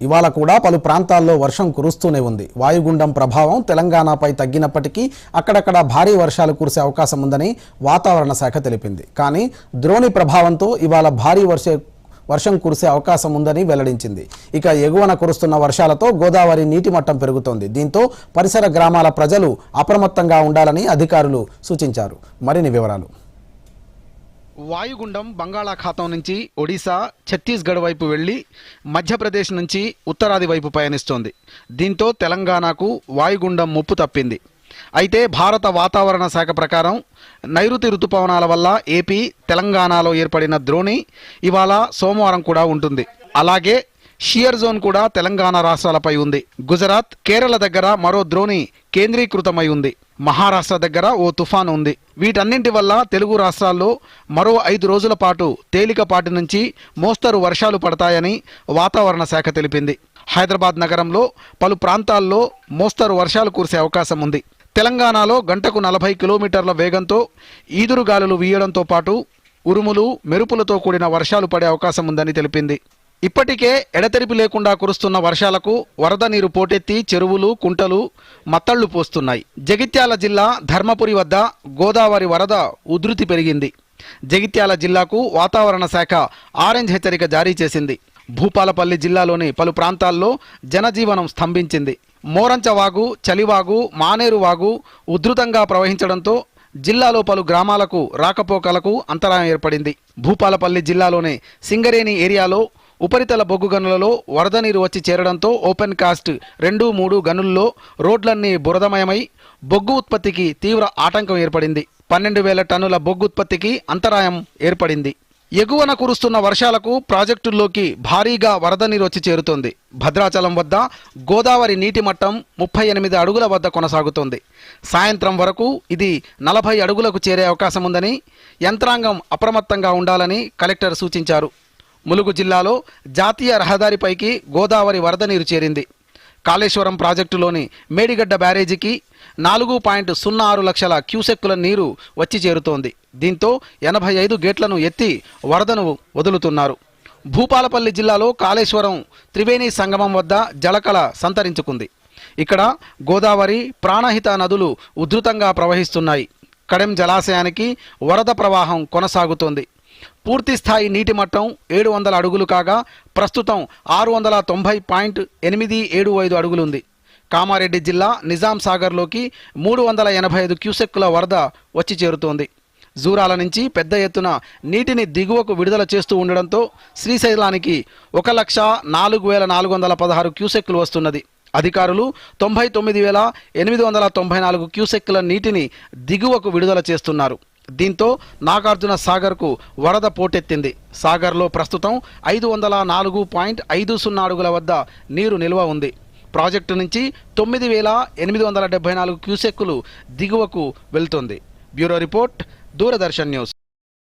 ఇవాళ కూడా పలు ప్రాంతాల్లో వర్షం కురుస్తూనే ఉంది. వాయుగుండం ప్రభావం తెలంగాణపై తగ్గినప్పటికీ అక్కడక్కడ భారీ వర్షాలు కురిసే అవకాశం ఉందని వాతావరణ శాఖ తెలిపింది. కానీ ద్రోణి ప్రభావంతో ఇవాళ భారీ వర్ష వర్షం కురిసే అవకాశం ఉందని వెల్లడించింది. ఇక ఎగువన కురుస్తున్న వర్షాలతో గోదావరి నీటి మట్టం పెరుగుతోంది. దీంతో పరిసర గ్రామాల ప్రజలు అప్రమత్తంగా ఉండాలని అధికారులు సూచించారు. మరిన్ని వివరాలు. వాయుగుండం బంగాళాఖాతం నుంచి ఒడిశా ఛత్తీస్గఢ్ వైపు వెళ్ళి మధ్యప్రదేశ్ నుంచి ఉత్తరాది వైపు పయనిస్తోంది. దీంతో తెలంగాణకు వాయుగుండం ముప్పు తప్పింది. అయితే భారత వాతావరణ శాఖ ప్రకారం నైరుతి రుతుపవనాల వల్ల ఏపీ తెలంగాణలో ఏర్పడిన ద్రోణి ఇవాళ సోమవారం కూడా ఉంటుంది. అలాగే షియర్ జోన్ కూడా తెలంగాణ రాష్ట్రాలపై ఉంది. గుజరాత్ కేరళ దగ్గర మరో ద్రోణి కేంద్రీకృతమై ఉంది. మహారాష్ట్ర దగ్గర ఓ తుఫాను ఉంది. వీటన్నింటి వల్ల తెలుగు రాష్ట్రాల్లో మరో ఐదు రోజుల పాటు తేలికపాటి నుంచి మోస్తరు వర్షాలు పడతాయని వాతావరణ శాఖ తెలిపింది. హైదరాబాద్ నగరంలో పలు ప్రాంతాల్లో మోస్తరు వర్షాలు కురిసే అవకాశం ఉంది. తెలంగాణలో గంటకు నలభై కిలోమీటర్ల వేగంతో ఈదురుగాలులు వీయడంతో పాటు ఉరుములు మెరుపులతో కూడిన వర్షాలు పడే అవకాశం ఉందని తెలిపింది. ఇప్పటికే ఎడతెరిపి లేకుండా కురుస్తున్న వర్షాలకు వరద నీరు పోటెత్తి చెరువులు కుంటలు మత్తళ్ళు పోస్తున్నాయి. జగిత్యాల జిల్లా ధర్మపురి వద్ద గోదావరి వరద ఉధృతి పెరిగింది. జగిత్యాల జిల్లాకు వాతావరణ శాఖ ఆరెంజ్ హెచ్చరిక జారీ చేసింది. భూపాలపల్లి జిల్లాలోని పలు ప్రాంతాల్లో జనజీవనం స్తంభించింది. మోరంచవాగు చలివాగు మానేరు వాగు ఉధృతంగా ప్రవహించడంతో జిల్లాలో పలు గ్రామాలకు రాకపోకలకు అంతరాయం ఏర్పడింది. భూపాలపల్లి జిల్లాలోని సింగరేణి ఏరియాలో ఉపరితల బొగ్గు గనులలో వరద నీరు వచ్చి చేరడంతో ఓపెన్ కాస్ట్ రెండు మూడు గనుల్లో రోడ్లన్నీ బురదమయమై బొగ్గు ఉత్పత్తికి తీవ్ర ఆటంకం ఏర్పడింది. పన్నెండు వేల టన్నుల బొగ్గు ఉత్పత్తికి అంతరాయం ఏర్పడింది. ఎగువన కురుస్తున్న వర్షాలకు ప్రాజెక్టుల్లోకి భారీగా వరద నీరు వచ్చి చేరుతోంది. భద్రాచలం వద్ద గోదావరి నీటి మట్టం ముప్పై ఎనిమిది అడుగుల వద్ద కొనసాగుతోంది. సాయంత్రం వరకు ఇది నలభై అడుగులకు చేరే అవకాశం ఉందని యంత్రాంగం అప్రమత్తంగా ఉండాలని కలెక్టర్ సూచించారు. ములుగు జిల్లాలో జాతీయ రహదారిపైకి గోదావరి వరద నీరు చేరింది. కాళేశ్వరం ప్రాజెక్టులోని మేడిగడ్డ బ్యారేజీకి నాలుగు పాయింట్ సున్నా ఆరు లక్షల క్యూసెక్కుల నీరు వచ్చి చేరుతోంది. దీంతో ఎనభై ఐదు గేట్లను ఎత్తి వరదను వదులుతున్నారు. భూపాలపల్లి జిల్లాలో కాళేశ్వరం త్రివేణి సంగమం వద్ద జలకళ సంతరించుకుంది. ఇక్కడ గోదావరి ప్రాణహిత నదులు ఉధృతంగా ప్రవహిస్తున్నాయి. కడెం జలాశయానికి వరద ప్రవాహం కొనసాగుతోంది. పూర్తి స్థాయి నీటి మట్టం ఏడు వందల అడుగులు కాగా ప్రస్తుతం ఆరు వందల తొంభై పాయింట్ ఎనిమిది ఏడు ఐదు అడుగులుంది. కామారెడ్డి జిల్లా నిజాం సాగర్లోకి మూడు వందల ఎనభై ఐదు క్యూసెక్కుల వరద వచ్చి చేరుతోంది. జూరాల నుంచి పెద్ద ఎత్తున నీటిని దిగువకు విడుదల చేస్తూ ఉండడంతో శ్రీశైలానికి ఒక లక్ష నాలుగు వేల నాలుగు వందల పదహారు క్యూసెక్కులు వస్తున్నది. అధికారులు తొంభై తొమ్మిది వేల ఎనిమిది వందల తొంభై నాలుగు క్యూసెక్కుల నీటిని దిగువకు విడుదల చేస్తున్నారు. దీంతో నాగార్జున సాగర్కు వరద పోటెత్తింది. సాగర్లో ప్రస్తుతం ఐదు వందల నాలుగు పాయింట్ ఐదు సున్నా అడుగుల వద్ద నీరు నిల్వ ఉంది. ప్రాజెక్టు నుంచి తొమ్మిది వేల ఎనిమిది వందల డెబ్బై నాలుగు క్యూసెక్కులు దిగువకు వెళ్తుంది. Bureau report Doordarshan news.